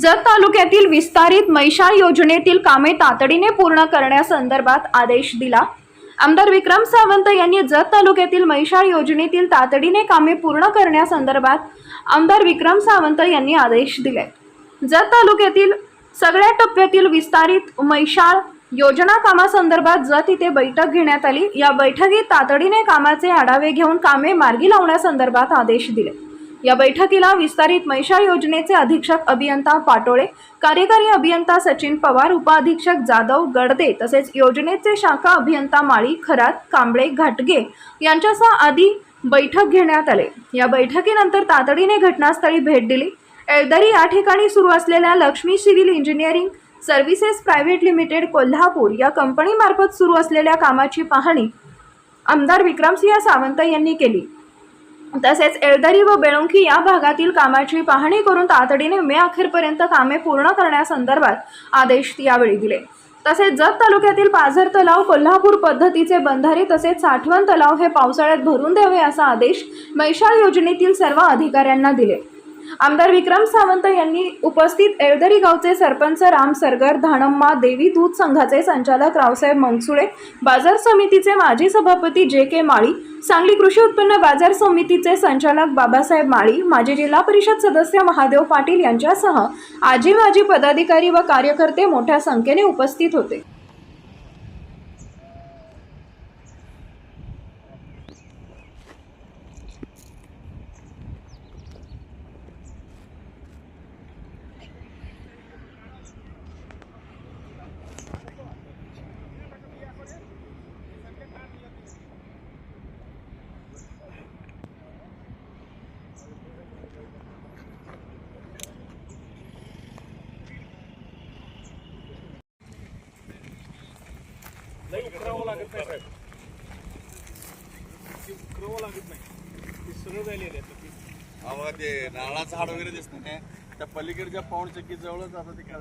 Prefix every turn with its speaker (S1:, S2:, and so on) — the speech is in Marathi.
S1: जत तालुक्यातील विस्तारित मैशाळ योजनेतील कामे तातडीने पूर्ण करण्यासंदर्भात आदेश दिला. आमदार विक्रम सावंत यांनी जत तालुक्यातील मैशाळ योजनेतील तातडीने कामे पूर्ण करण्यासंदर्भात आमदार विक्रम सावंत यांनी आदेश दिले. जत तालुक्यातील सगळ्या टप्प्यातील विस्तारित मैशाळ योजना कामासंदर्भात जत इथे बैठक घेण्यात आली. या बैठकीत तातडीने कामाचे आढावे घेऊन कामे मार्गी लावण्यासंदर्भात आदेश दिले. या बैठकीला विस्तारित मैशा योजनेचे अधीक्षक अभियंता पाटोळे कार्यकारी अभियंता सचिन पवार उपाधीक्षक जाधव गडदे तसेच योजनेचे शाखा अभियंता माळी खरात कांबळे घाटगे यांच्यासह आधी बैठक घेण्यात आले. या बैठकीनंतर तातडीने घटनास्थळी भेट दिली. एळदरी या ठिकाणी सुरू असलेल्या Lakshmi civil engineering services private limited Kolhapur या कंपनीमार्फत सुरू असलेल्या कामाची पाहणी आमदार विक्रमसिंह सावंत यांनी केली. तसेच एळदरी व बेळुंकी या भागातील कामाची पाहणी करून तातडीने मे अखेरपर्यंत कामे पूर्ण करण्यासंदर्भात आदेश यावेळी दिले. तसेच जत तालुक्यातील पाझर तलाव कोल्हापूर पद्धतीचे बंधारे तसेच साठवण तलाव हे पावसाळ्यात भरून द्यावे असा आदेश मैशाळ योजनेतील सर्व अधिकाऱ्यांना दिले. आमदार विक्रम सावंत यांनी उपस्थित एळदरी गावचे सरपंच राम सरगर धाणम्मा देवी दूध संघाचे संचालक रावसाहेब मनसुळे बाजार समितीचे माजी सभापती जे के माळी सांगली कृषी उत्पन्न बाजार समितीचे संचालक बाबासाहेब माळी माजी जिल्हा परिषद सदस्य महादेव पाटील यांच्यासह आजी माजी पदाधिकारी व कार्यकर्ते मोठ्या संख्येने उपस्थित होते.
S2: नाही उकरावं लागत नाही साहेब. ते उकरावं लागत नाही. ते सरळ झालेले आहे. ते
S3: अहो ते नारळाचं झाड वगैरे दिसत नाही. त्या पलीकडच्या पाऊण चक्की जवळच आता ते काय